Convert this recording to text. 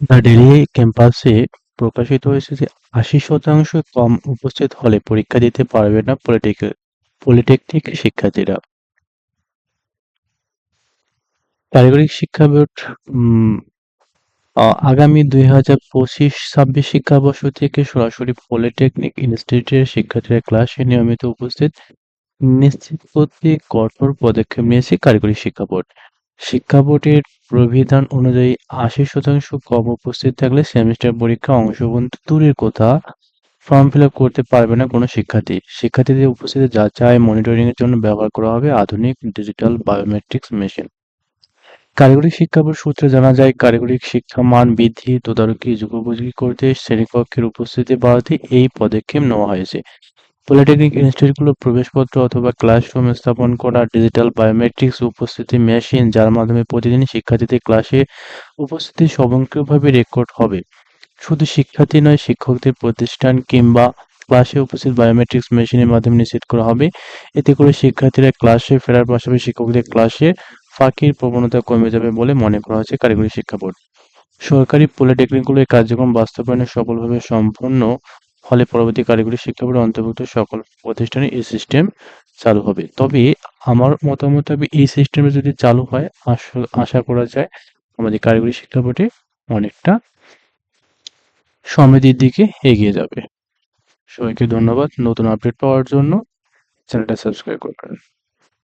Daily ক্যাম্পাসে প্রকাশিত হয়েছে যে আশি শতাংশ কম উপস্থিত হলে পরীক্ষা দিতে পারবে না পলিটেক- পলিটেকনিক শিক্ষার্থীরা। কারিগরি শিক্ষা বোর্ড আগামী দুই হাজার পঁচিশ ছাব্বিশ শিক্ষাবর্ষ থেকে সরাসরি পলিটেকনিক ইনস্টিটিউটের শিক্ষার্থীরা ক্লাসে নিয়মিত উপস্থিত, নিশ্চিত করতে কঠোর পদক্ষেপ নিয়েছে কারিগরি শিক্ষা বোর্ড। শিক্ষা বোর্ডের প্রবিধান অনুযায়ী আশি শতাংশ কম উপস্থিত থাকলে সেমিস্টার পরীক্ষা অংশগ্রহণ দূরের কথা ফর্ম ফিল আপ করতে পারবে না কোনো শিক্ষার্থী। শিক্ষার্থীদের উপস্থিতি যাচাই মনিটরিং এর জন্য ব্যবহার করা হবে আধুনিক ডিজিটাল বায়োমেট্রিক্স মেশিন কারিগরি শিক্ষা বোর্ড সূত্রে জানা যায় কারিগরি শিক্ষা মান বৃদ্ধি, তদারকি, যুগোপযোগী করতে শ্রেণীকক্ষের উপস্থিতি বাড়াতে এই পদক্ষেপ নেওয়া হয়েছে। পলিটেকনিক ইনস্টিটিউটগুলো প্রবেশপত্র অথবা ক্লাসরুম স্থাপন করা, ডিজিটাল বায়োমেট্রিক্স উপস্থিতি মেশিন, যার মাধ্যমে প্রতিদিন শিক্ষার্থীদের ক্লাসে উপস্থিতি স্বয়ংক্রিয়ভাবে রেকর্ড হবে। শুধু শিক্ষার্থী নয়, শিক্ষকদের প্রতিষ্ঠান কিংবা ক্লাসে উপস্থিত বায়োমেট্রিক্স মেশিনের মাধ্যমে নিশ্চিত করা হবে। এতে করে শিক্ষার্থীরা ক্লাসে ফেরার পাশাপাশি শিক্ষকদের ক্লাসে ফাঁকির প্রবণতা কমে যাবে বলে মনে করা হচ্ছে কারিগরি শিক্ষা বোর্ড। সরকারি পলিটেকনিকগুলো এই কার্যক্রম বাস্তবায়নে সফলভাবে সম্পন্ন ফলে পরবর্তী কারিগরি শিক্ষা অন্তর্ভুক্ত সকল প্রতিষ্ঠানে এই সিস্টেম চালু হবে। তবে আমার মতামত হবে এই সিস্টেমে যদি চালু হয়, আশা করা যায় আমাদের কারিগরি শিক্ষা বোর্ডে অনেকটা সমৃদ্ধির দিকে এগিয়ে যাবে। সবাইকে ধন্যবাদ। নতুন আপডেট পাওয়ার জন্য চ্যানেলটা সাবস্ক্রাইব করবেন